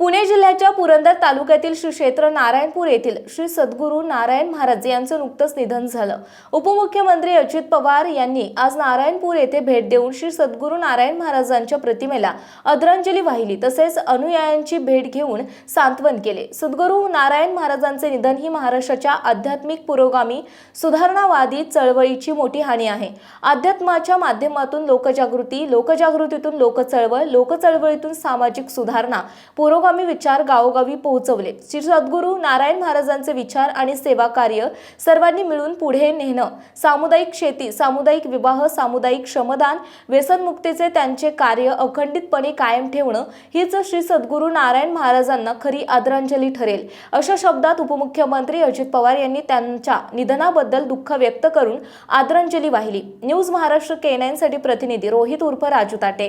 पुणे जिल्ह्याच्या पुरंदर तालुक्यातील श्री क्षेत्र नारायणपूर येथील श्री सद्गुरू नारायण महाराज यांचं नुकतंच निधन झालं. उपमुख्यमंत्री अजित पवार यांनी आज नारायणपूर येथे भेट देऊन श्री सद्गुरू नारायण महाराजांच्या प्रतिमेला आदरांजली वाहिली तसेच अनुयायांची भेट घेऊन सांत्वन केले. सद्गुरू नारायण महाराजांचे निधन ही महाराष्ट्राच्या आध्यात्मिक पुरोगामी सुधारणावादी चळवळीची मोठी हानी आहे. अध्यात्माच्या माध्यमातून लोकजागृती लोकजागृतीतून लोकचळवळ लोकचळवळीतून सामाजिक सुधारणा पुरोगामी विचार गावोगावी पोहोचवले. श्री सद्गुरू नारायण महाराजांचे विचार आणि सेवा कार्य सर्वांनी मिळून पुढे नेणं सामुदायिक शेती सामुदायिक विवाह सामुदायिक श्रमदान व्यसनमुक्तीचे त्यांचे कार्य अखंडितपणे कायम ठेवणं हीच श्री सद्गुरू नारायण महाराजांना खरी आदरांजली ठरेल. अशा शब्दात उपमुख्यमंत्री अजित पवार यांनी त्यांच्या निधनाबद्दल दुःख व्यक्त करून आदरांजली वाहिली. न्यूज महाराष्ट्र के प्रतिनिधी रोहित उर्फ राजू ताटे.